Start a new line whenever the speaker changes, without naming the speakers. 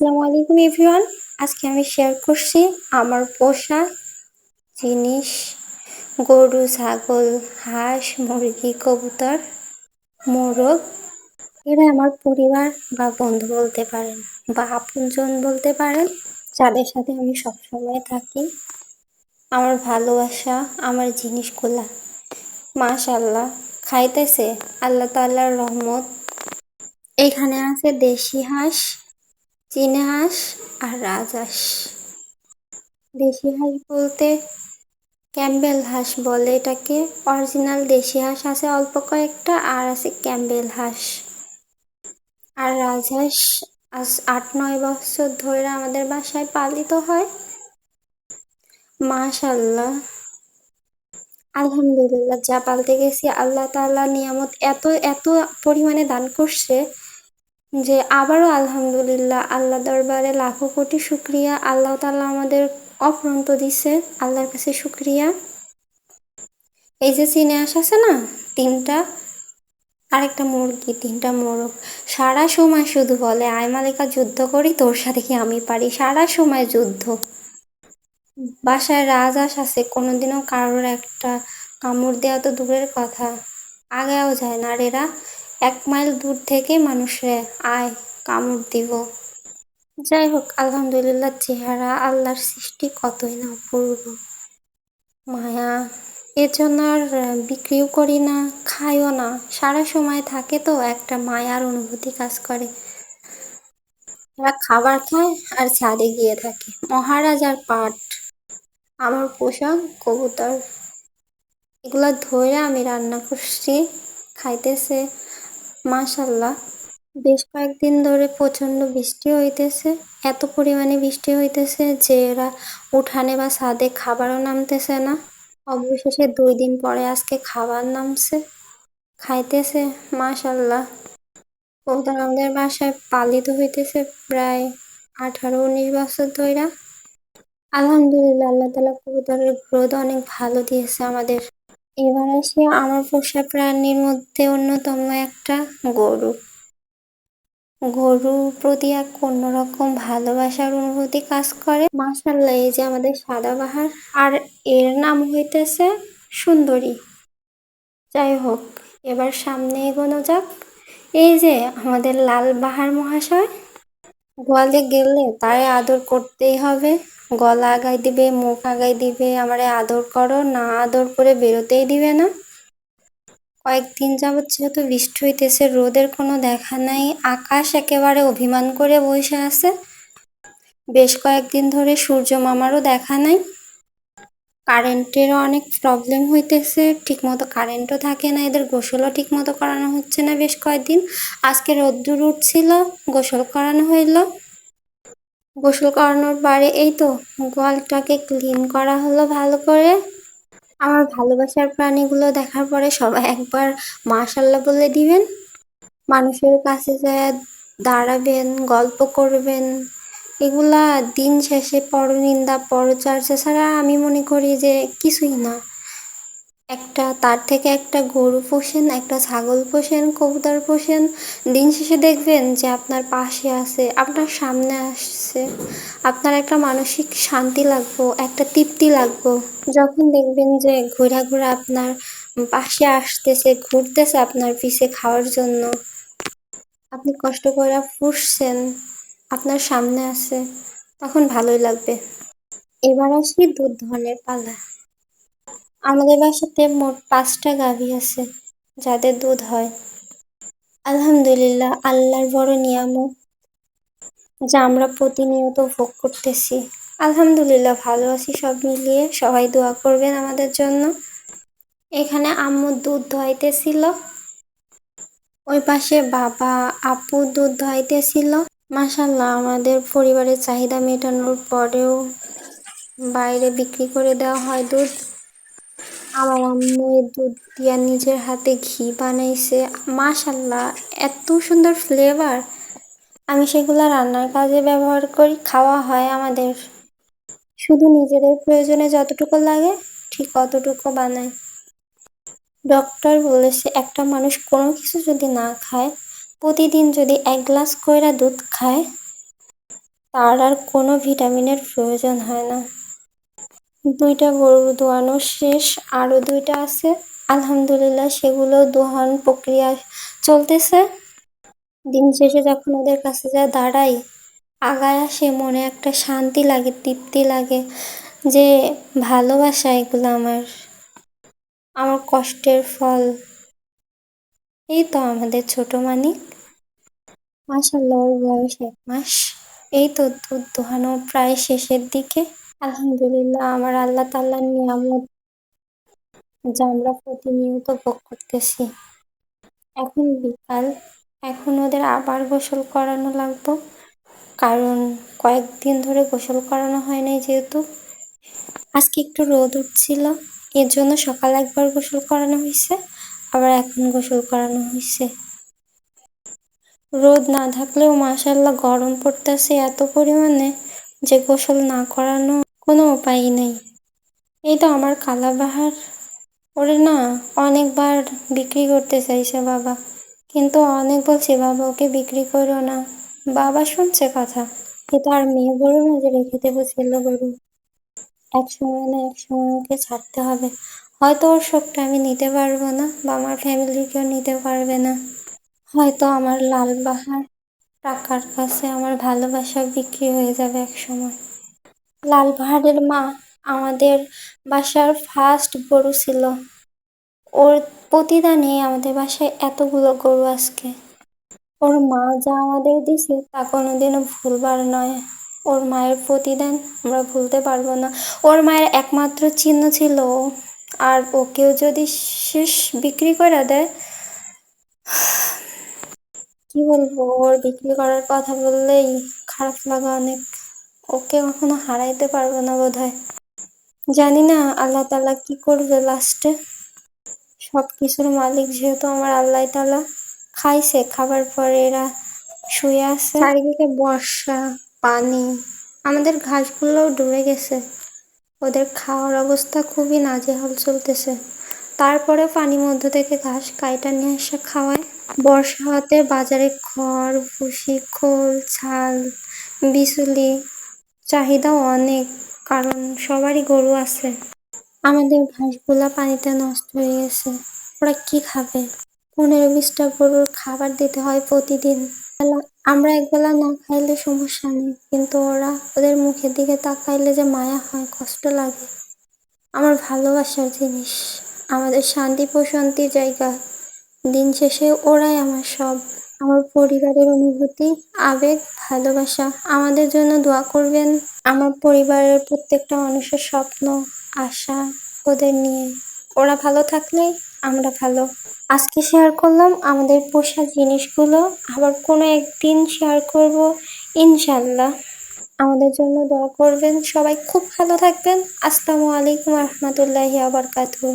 আসসালামু আলাইকুম, এভরিওয়ান। আজকে আমি শেয়ার করছি আমার পোষা জিনিস। গরু, ছাগল, হাঁস, মুরগি, কবুতর, মোরগ। এরা আমার পরিবার বা বন্ধু বলতে পারেন বা আপনজন বলতে পারেন, যাদের সাথে আমি সবসময় থাকি। আমার ভালোবাসা, আমার জিনিসগুলা। মাশাল্লাহ খাইতেছে। আল্লাহ তাল্লাহর রহমত। এখানে আছে দেশি হাঁস চীনা হাঁস আর রাজহাঁস দেশি হাঁস বলতে ক্যাম্বেল হাঁস বলে। এটাকে অরিজিনাল দেশি হাঁস আছে, অল্প কয়েকটা, আর আছে ক্যাম্বেল হাঁস। আর রাজহাঁস আজ আট, নয় বছর ধরে আমাদের বাসায় পালিত হয়। মাশাল্লাহ। আলহামদুলিল্লাহ, যা পালতে গেছি আল্লাহ তাল্লাহ নিয়ামত। এত এত পরিমাণে দান করছে। যে আবারও আলহামদুলিল্লাহ আল্লাহ দরবারে লাখো কোটি শুক্রিয়া। আল্লাহ তাল্লাহ আমাদের অফ্রন্ত দিছে, আল্লাহর কাছে শুক্রিয়া। এই যে চিনে আস আছে না, তিনটা, আরেকটা মুরগি, তিনটা মোরগ। সারা সময় শুধু বলে, আয় মালিকা, যুদ্ধ করি, তোর সাথে কি আমি পারি? সারা সময় যুদ্ধ। বাসায় রাজহাঁস আছে কোনোদিনও কারোর একটা কামড় দেওয়া তো দূরের কথা। আগেও যায় না আর এরা এক মাইল দূর থেকে মানুষে আয় কামড় দিব। যাই হোক, আলহামদুলিল্লাহ চেহারা আল্লাহর সৃষ্টি কতই না অপূর্ব। মায়া এর জন্য আর বিক্রিও করি না, খাইও না। সারা সময় থাকে তো, একটা মায়ার অনুভূতি কাজ করে। খাবার খায় আর ছাদে গিয়ে থাকে। মহারাজ আর পাট, আমার পোশাক কবুতর, এগুলো ধরে আমি রান্না করছি, খাইতেছে। মাশাল্লাহ। বেশ কয়েকদিন ধরে প্রচণ্ড বৃষ্টি হইতেছে, এত পরিমাণে বৃষ্টি হইতেছে যে এরা উঠানে বা ছাদে খাবারও নামতেছে না। অবশেষে দুই দিন পরে আজকে খাবার নামছে, খাইতেছে, মাশাল্লাহ। কবুতর আমাদের বাসায় পালিত হইতেছে প্রায় আঠারো উনিশ বছর ধরে আলহামদুলিল্লাহ, আল্লাহ তালা কবুতরের গ্রোথ অনেক ভালো দিয়েছে আমাদের এবার আসি আমার পোষা প্রাণীর মধ্যে অন্যতম একটা গরু। গরুর প্রতি এক অন্যরকম ভালোবাসার অনুভূতি কাজ করে। মাসাল্লাহ এই যে আমাদের সাদাবাহার আর এর নাম হইতেছে সুন্দরী। যাই হোক, এবার সামনে এগোনো যাক। এই যে আমাদের লাল বাহার মহাশয় গোয়ালে গেলে তারে আদর করতেই হবে। গলা আগাই দিবে, মুখ আগাই দিবে, আমারে আদর করো, না আদর করে বেরোতেই দিবে না। কয়েকদিন যাবৎ যেহেতু বৃষ্টি হইতেছে, রোদের কোনো দেখা নাই, আকাশ একেবারে অভিমান করে বসে আছে। বেশ কয়েকদিন ধরে সূর্য মামারও দেখা নাই। কারেন্টেরও অনেক প্রবলেম হইতেছে, ঠিকমতো কারেন্টও থাকে না, এদের গোসলও ঠিকমতো করানো হচ্ছে না বেশ কয়েকদিন। আজকে রোদ্দুর উঠছিল, গোসল করানো হইল। গোসল করানোর পরে এই তো, গোয়ালটাকে ক্লিন করা হলো ভালো করে। আমার ভালোবাসার প্রাণীগুলো দেখার পরে সবাই একবার মাশাল্লাহ বলে দিবেন। মানুষের কাছে যায় দাঁড়াবেন, গল্প করবেন। এগুলা দিন শেষে পরনিন্দা পরচর্চা ছাড়া আমি মনে করি যে কিছুই না। একটা তার থেকে একটা গরু পোষেন, একটা ছাগল পোষেন, কবুতর পোষেন, দিন শেষে দেখবেন যে আপনার পাশে আছে, আপনার সামনে আসছে। আপনার একটা মানসিক শান্তি লাগবো, একটা তৃপ্তি লাগবো। যখন দেখবেন যে ঘোরা ঘোরা আপনার পাশে আসতেছে, ঘুরতেছে আপনার পিছে খাওয়ার জন্য, আপনি কষ্ট করে পুষছেন আপনার সামনে আছে, তখন ভালোই লাগবে। এবার আসি দুধ ধনের পালা। আমাদের বাসাতে মোট পাঁচটা গাভী আছে, যাদের দুধ হয়। আলহামদুলিল্লাহ, আল্লাহর বড় নিয়ামত যা আমরা প্রতিনিয়ত ভোগ করতেছি। আলহামদুলিল্লাহ, ভালো আছি সব মিলিয়ে। সবাই দোয়া করবেন আমাদের জন্য। এখানে আম্মু দুধ ধোয়াইতেছিল। ওই পাশে বাবা, আপু দুধ ধোয়াইতেছিল। মাসাল্লাহ আমাদের পরিবারের চাহিদা মেটানোর পরেও বাইরে বিক্রি করে দেওয়া হয় দুধ। আমার আম্মু দুধ দিয়া নিজের হাতে ঘি বানাইছে। মাশাল্লাহ এত সুন্দর ফ্লেভার আমি সেগুলো রান্নার কাজে ব্যবহার করি, খাওয়া হয় আমাদের। শুধু নিজেদের প্রয়োজনে যতটুকু লাগে, ঠিক অতটুকু বানায় ডক্টর বলেছে, একটা মানুষ কোনো কিছু যদি না খায় প্রতিদিন যদি এক গ্লাস কইরা দুধ খায়, তার আর কোনো ভিটামিনের প্রয়োজন হয় না। দুইটা গরু দোয়ানো শেষ, আরও দুইটা আছে। আলহামদুলিল্লাহ, সেগুলো দোহান প্রক্রিয়া চলতেছে। দিন শেষে যখন ওদের কাছে যা দাঁড়াই, আগায় আসে মনে একটা শান্তি লাগে, তৃপ্তি লাগে যে ভালোবাসা এগুলো আমার। আমার কষ্টের ফল। এই তো আমাদের ছোট মানিক। বয়স এক মাস। এই তো দুধ দোহানো প্রায় শেষের দিকে। আলহামদুলিল্লাহ, আমার আল্লাহ তাল্লাহ নিয়ামত যা আমরা প্রতিনিয়ত ভোগ করতেছি। এখন বিকাল, এখন ওদের আবার গোসল করানো লাগবো। কারণ কয়েকদিন ধরে গোসল করানো হয় নাই যেহেতু। আজকে একটু রোদ উঠছিল, এর জন্য সকালে একবার গোসল করানো হয়েছে। আবার এখন গোসল করানো হয়েছে রোদ না থাকলেও মাসাল্লাহ গরম পড়তেছে এত পরিমাণে যে গোসল না করানো কোনো উপায় নেই। এই তো আমার কালাবাহার। ওরে না, অনেকবার বিক্রি করতে চাইছে বাবা, কিন্তু অনেক বলছে, বাবা, ওকে বিক্রি করো না। বাবা শুনছে কথা, কিন্তু আর মেয়ে গরু না যে রেখে দেবো ছেলে গরু। এক সময় না এক সময় ওকে ছাড়তে হবে। হয়তো ওর শোকটা আমি নিতে পারব না বা আমার ফ্যামিলি কেউ নিতে পারবে না। হয়তো আমার লাল বাহার টাকার কাছে আমার ভালোবাসা বিক্রি হয়ে যাবে এক সময় লাল বাহারের মা আমাদের বাসার ফার্স্ট গরু ছিল। ওর প্রতিদানে আমাদের বাসায় এতগুলো গরু আজকে। ওর মা যা আমাদের দিছে তা কোনোদিনও ভুলবার নয়। ওর মায়ের প্রতিদান আমরা ভুলতে পারব না। ওর মায়ের একমাত্র চিহ্ন ছিল। আর ওকেও যদি শেষ বিক্রি করে দেয়, কি বলব, ওর বিক্রি করার কথা বললেই খারাপ লাগে অনেক। ওকে কখনো হারাইতে পারব না বোধ হয় জানি না আল্লাহ তালা কি করবে লাস্টে সব কিছুর মালিক যেহেতু আমার আল্লাহ তালা খাইছে, খাবার পরে এরা শুয়ে আছে। চারিদিকে বর্ষা, পানি, আমাদের ঘাসগুলোও ডুবে গেছে। ওদের খাওয়ার অবস্থা খুবই নাজেহাল চলতেছে। তারপরে পানির মধ্য থেকে ঘাস কাইটা নিয়ে এসে খাওয়ায়। বর্ষা হতে বাজারে খড়, ভুসি, খোল, ছাল, বিচুলি চাহিদা অনেক, কারণ সবারই গরু আছে। আমাদের ঘাসগুলা পানিতে নষ্ট হয়ে গেছে। ওরা কি খাবে? পনেরো বিশটা গরুর খাবার দিতে হয় প্রতিদিন। আমরা একবেলা না খাইলে সমস্যা নেই, কিন্তু ওরা ওদের মুখের দিকে তাকাইলে যে মায়া হয়, কষ্ট লাগে। আমার ভালোবাসার জিনিস, আমাদের শান্তি প্রশান্তির জায়গা। দিন শেষে ওরাই আমার সব। আমার পরিবারের অনুভূতি, আবেগ, ভালোবাসা, আমাদের জন্য দোয়া করবেন। আমার পরিবারের প্রত্যেকটা মানুষের স্বপ্ন, আশা ওদের নিয়ে। ওরা ভালো থাকলে আমরা ভালো। আজকে শেয়ার করলাম আমাদের পোষা জিনিসগুলো। আবার কোনো একদিন শেয়ার করব ইনশাল্লাহ আমাদের জন্য দোয়া করবেন। সবাই খুব ভালো থাকবেন। আসসালামু আলাইকুম রহমতুল্লাহি আবরকাতুহ